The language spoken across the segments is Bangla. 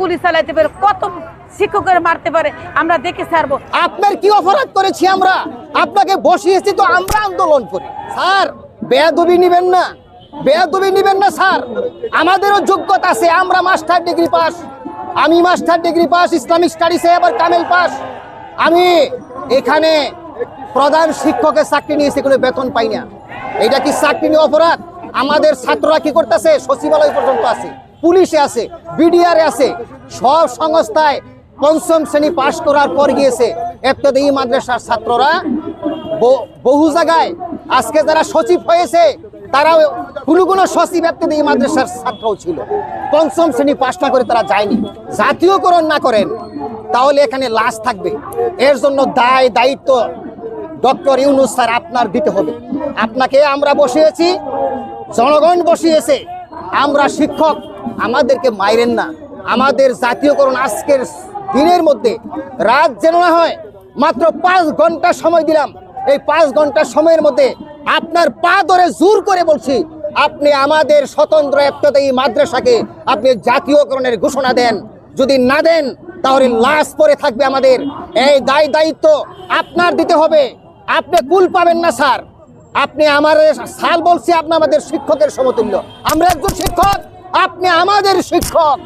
গুলি চালাইতে পারে, কত শিক্ষকের মারতে পারে, আমরা দেখে ছাড়বো। আপনার কি অপরাধ করেছি আমরা? আপনাকে বসিয়েছি তো আমরা আন্দোলন করি। স্যার, বেয়াদবি নিবেন না। বেয়াদবি নিবেন না, স্যার। আমাদেরও যোগ্যতা আছে, আমরা মাস্টার ডিগ্রি পাস। আমি মাস্টার ডিগ্রি পাস, ইসলামিক স্টাডিসে এবার কামেল পাস। আমি এখানে প্রধান শিক্ষকের চাকরি নিয়েছি কোনো বেতন পাই না। এটা কি চাকরি নিয়ে অপরাধ? আমাদের ছাত্ররা কি করতেছে? সচিবালয় পর্যন্ত আছে, পুলিশে আছে, বিডিআরে আছে, সব সংস্থায় পঞ্চম শ্রেণি পাশ করার পর গিয়েছে। এফতেদায়ী মাদ্রাসার ছাত্ররা বহু জায়গায় আজকে যারা সচিব হয়েছে, তারাও কোনো কোনো সচিব এফতেদায়ী মাদ্রাসার ছাত্রও ছিল। পঞ্চম শ্রেণি পাশ না করে তারা যায়নি। জাতীয়করণ না করেন, তাহলে এখানে লাশ থাকবে। এর জন্য দায়, দায়িত্ব ডক্টর ইউনুস স্যার আপনার দিতে হবে। আপনাকে আমরা বসিয়েছি জনগণ বসিয়েছে, আমরা শিক্ষক, আমাদেরকে মাইরেন না। আমাদের জাতীয়করণ আজকের দিনের মধ্যে রাত যেন না হয়, মাত্র পাঁচ ঘণ্টা সময় দিলাম। এই পাঁচ ঘণ্টা সময়ের মধ্যে আপনার পা ধরে জোর করে বলছি, আপনি আমাদের স্বতন্ত্র এই মাদ্রাসাকে আপনি জাতীয়করণের ঘোষণা দেন। যদি না দেন, তাহলে লাশ পরে থাকবে আমাদের। এই দায় দায়িত্ব আপনার দিতে হবে। আপনি কুল পাবেন না, স্যার। আপনি আমার সাল বলছি আপনি আমাদের শিক্ষকের সমতুল্য। আমরা একজন শিক্ষক, আপনি আমাদের শিক্ষক।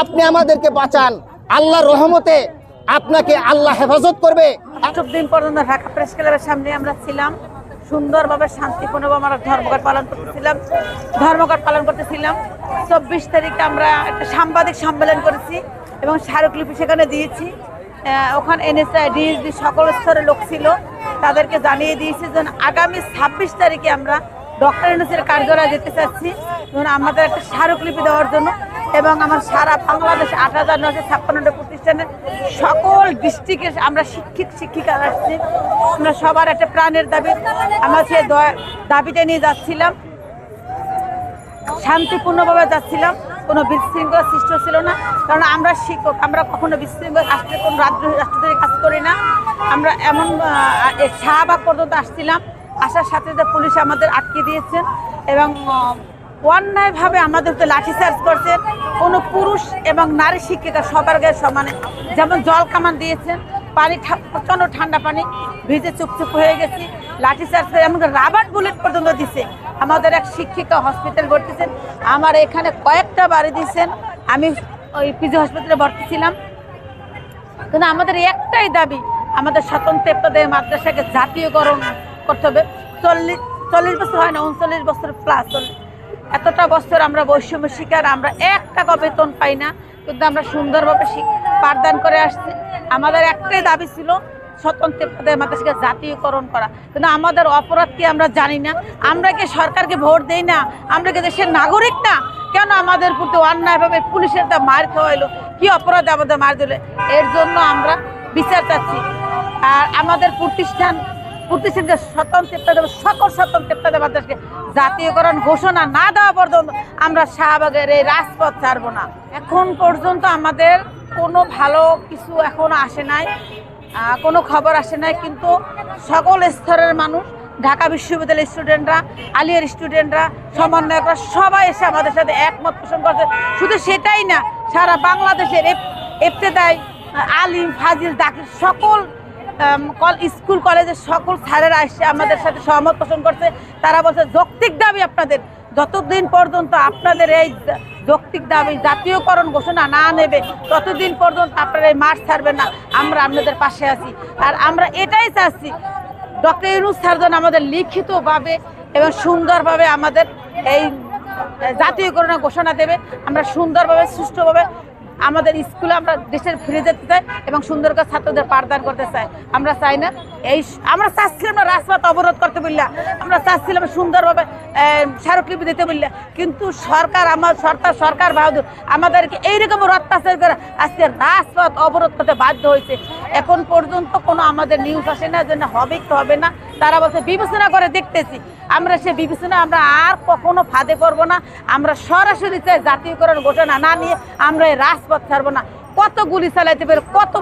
আপনি আমাদেরকে বাঁচান। আল্লাহর রহমতে আপনাকে আল্লাহ হেফাজত করবে। দিন পর্যন্ত ঢাকা প্রেস ক্লাবের সামনে আমরা ছিলাম। সুন্দরভাবে শান্তিপূর্ণভাবে আমরা ধর্মঘট পালন করতেছিলাম। ধর্মঘট পালন করতেছিলাম। চব্বিশ তারিখে আমরা একটা সাংবাদিক সম্মেলন করেছি এবং স্মারকলিপি সেখানে দিয়েছি। ওখানে এনএসআই ডিএসডি সকল স্তরের লোক ছিল। তাদেরকে জানিয়ে দিয়েছি যে আগামী ছাব্বিশ তারিখে আমরা ডক্টর ইউনুসের কার্যালয়ে যেতে চাচ্ছি। যেন আমাদের একটা স্মারকলিপি দেওয়ার জন্য এবং আমার সারা বাংলাদেশ আট হাজার নশো ছাপ্পান্নটা প্রতিষ্ঠানের সকল ডিস্ট্রিক্টে আমরা শিক্ষিত শিক্ষিকা আসছি। আমরা সবার একটা প্রাণের দাবি। আমরা দয়া- দাবিটা নিয়ে যাচ্ছিলাম। শান্তিপূর্ণভাবে যাচ্ছিলাম। কোনো বিশৃঙ্খলা সৃষ্টি ছিল না। কারণ আমরা শিক্ষক, আমরা কখনো বিশৃঙ্খলা রাষ্ট্রের কোনো রাজ্য রাষ্ট্রদের কাজ করি না। আমরা এমন শাহবাগ পর্যন্ত আসছিলাম। আসার সাথে সাথে পুলিশ আমাদের আটকে দিয়েছেন এবং অন্যায়ভাবে আমাদেরকে লাঠিচার্জ করছেন কোনো পুরুষ এবং নারী শিক্ষিকা সবার গায়ে সমানে। যেমন জল কামান দিয়েছেন পানি প্রচণ্ড ঠান্ডা পানি ভিজে চুপচুপ হয়ে গেছি। লাঠিচার্জ করে এমনকি রাবার বুলেট পর্যন্ত দিছে। আমাদের এক শিক্ষিকা হসপিটাল ভর্তিছেন আমার এখানে কয়েকটা বাড়ি দিয়েছেন আমি ওই পিজি হসপিটালে ভর্তি ছিলাম। কিন্তু আমাদের একটাই দাবি, আমাদের স্বতন্ত্র মাদ্রাসাকে জাতীয়করণ করতে হবে। চল্লিশ চল্লিশ বছর হয় না, উনচল্লিশ বছর প্লাস এতটা বছর আমরা বৈষম্য শিকার, আমরা এক টাকা বেতন পাই না। কিন্তু আমরা সুন্দরভাবে পাঠদান করে আসছি। আমাদের একটাই দাবি ছিল স্বতন্ত্র মাদ্রাসাকে জাতীয়করণ করা। কিন্তু আমাদের অপরাধ কি আমরা জানি না? আমরা কি সরকারকে ভোট দেই না? আমরা কি দেশের নাগরিক না? কেন আমাদের প্রতি অন্যায়ভাবে পুলিশের তা মার খাওয়াইলো? কি অপরাধে আমাদের মার দিলে? এর জন্য আমরা বিচার চাচ্ছি। আর আমাদের প্রতিষ্ঠান প্রতিষ্ঠানকে স্বতন্ত্র দেব সকল স্বতন্ত্র মাদ্রাসাকে জাতীয়করণ ঘোষণা না দেওয়া পর্যন্ত আমরা শাহবাগের এই রাজপথ ছাড়বো না। এখন পর্যন্ত আমাদের কোনো ভালো কিছু এখনও আসে নাই। কোনো খবর আসে নাই, কিন্তু সকল স্তরের মানুষ, ঢাকা বিশ্ববিদ্যালয়ের স্টুডেন্টরা আলিয়ার স্টুডেন্টরা সমন্বয়করা সবাই এসে আমাদের সাথে একমত পোষণ করছে। শুধু সেটাই না, সারা বাংলাদেশের এফতেদায়, আলিম, ফাজিল দাকির সকল কল, স্কুল, কলেজের সকল স্যারেরা এসে আমাদের সাথে সহমত পোষণ করছে। তারা বলছে, যৌক্তিক দাবি আপনাদের যতদিন পর্যন্ত আপনাদের এই যৌক্তিক দাবি জাতীয়করণ ঘোষণা না নেবে, ততদিন পর্যন্ত আপনারা এই মাঠ ছাড়বেন না। আমরা আপনাদের পাশে আছি। আর আমরা এটাই চাচ্ছি, ডক্টর ইউনুস সার্জন আমাদের লিখিতভাবে এবং সুন্দরভাবে আমাদের এই জাতীয়করণের ঘোষণা দেবে। আমরা সুন্দরভাবে, সুষ্ঠুভাবে আমাদের স্কুলে আমরা দেশের ফিরে যেতে চাই এবং সুন্দর করে ছাত্রদের পাঠদান করতে চাই। আমরা চাই না এই আমরা চাচ্ছিলাম না রাজপথ অবরোধ করতে বললাম আমরা চাচ্ছিলাম সুন্দরভাবে স্মারকলিপি দিতে বললে। কিন্তু সরকার আমার সরকার সরকার বাহাদুর আমাদেরকে এইরকম অত্যাচার করে আজকে রাজপথ অবরোধ করতে বাধ্য হয়েছে। এখন পর্যন্ত কোনো আমাদের নিউজ আসে না যে হবে কি হবে না। তারা বলছে, বিবেচনা করে দেখতেছি। আমরা সে বিবেচনা আমরা আর কখনো ফাঁদে পড়ব না। আমরা সরাসরি চাই জাতীয়করণ ঘোষণা না নিয়ে আমরা এই রাজপথ ছাড়বো না। কত গুলি চালাইতে পারে, কত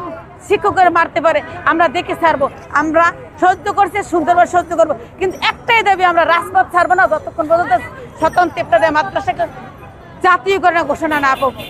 শিক্ষকের মারতে পারে, আমরা দেখে ছাড়বো। আমরা সহ্য করছি, সুন্দরভাবে সহ্য করব। কিন্তু একটাই দাবি, আমরা রাজপথ ছাড়বো না। যতক্ষণ পর্যন্ত স্বতন্ত্র মাদ্রাসাকে জাতীয়করণের ঘোষণা না পাবো।